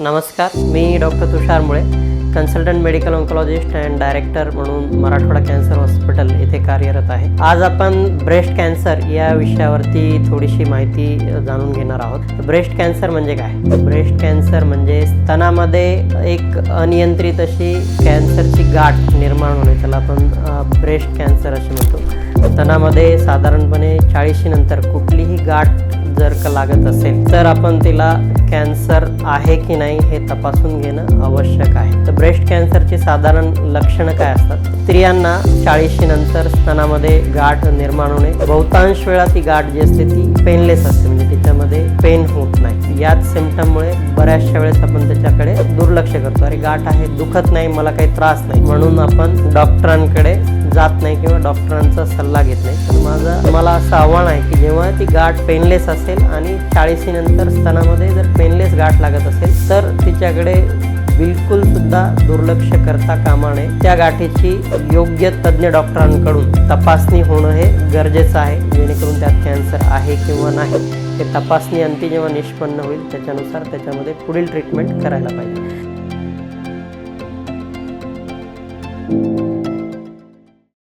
नमस्कार मी doctor Tushar Mule consultant medical oncologist and director म्हणून Marathwada cancer hospital येथे कार्यरत आहे. आज आपण ब्रेस्ट कॅन्सर या विषयावरती थोडीशी माहिती जाणून घेणार आहोत. ब्रेस्ट कॅन्सर म्हणजे काय? ब्रेस्ट कॅन्सर म्हणजे स्तनामध्ये एक अनियंत्रित अशी कॅन्सरची गाठ निर्माण होणे. त्याला आपण ब्रेस्ट कॅन्सर असे म्हणतो. स्तनामध्ये साधारणपणे चाळीशी नंतर कुठलीही गाठ जर का लागत असेल तर आपण तिला कॅन्सर आहे की नाही हे तपासून घेणं आवश्यक आहे. तर ब्रेस्ट कॅन्सरची साधारण लक्षणं काय असतात? स्त्रियांना चाळीशी नंतर स्तनामध्ये गाठ निर्माण होणे बहुतांश वेळा ती गाठ जी असते ती पेनलेस असते म्हणजे तिच्यामध्ये पेन होत नाही. याच सिमटममुळे बऱ्याचशा वेळेस आपण त्याच्याकडे दुर्लक्ष करतो. अरे गाठ आहे दुखत नाही मला काही त्रास नाही. म्हणून आपण डॉक्टरांकडे जात नाही किंवा डॉक्टरांचा सल्ला घेत नाही. तर माझं मला असं आव्हान आहे की जेव्हा ती गाठ पेनलेस असेल आणि चाळीसीनंतर स्तनामध्ये जर पेनलेस गाठ लागत असेल तर तिच्याकडे बिलकुल सुद्धा दुर्लक्ष करता कामा नये. त्या गाठीची योग्य तज्ज्ञ डॉक्टरांकडून तपासणी होणं हे गरजेचं आहे जेणेकरून त्यात कॅन्सर आहे किंवा नाही हे तपासणी अंती जेव्हा निष्पन्न होईल त्याच्यानुसार त्याच्यामध्ये पुढील ट्रीटमेंट करायला पाहिजे.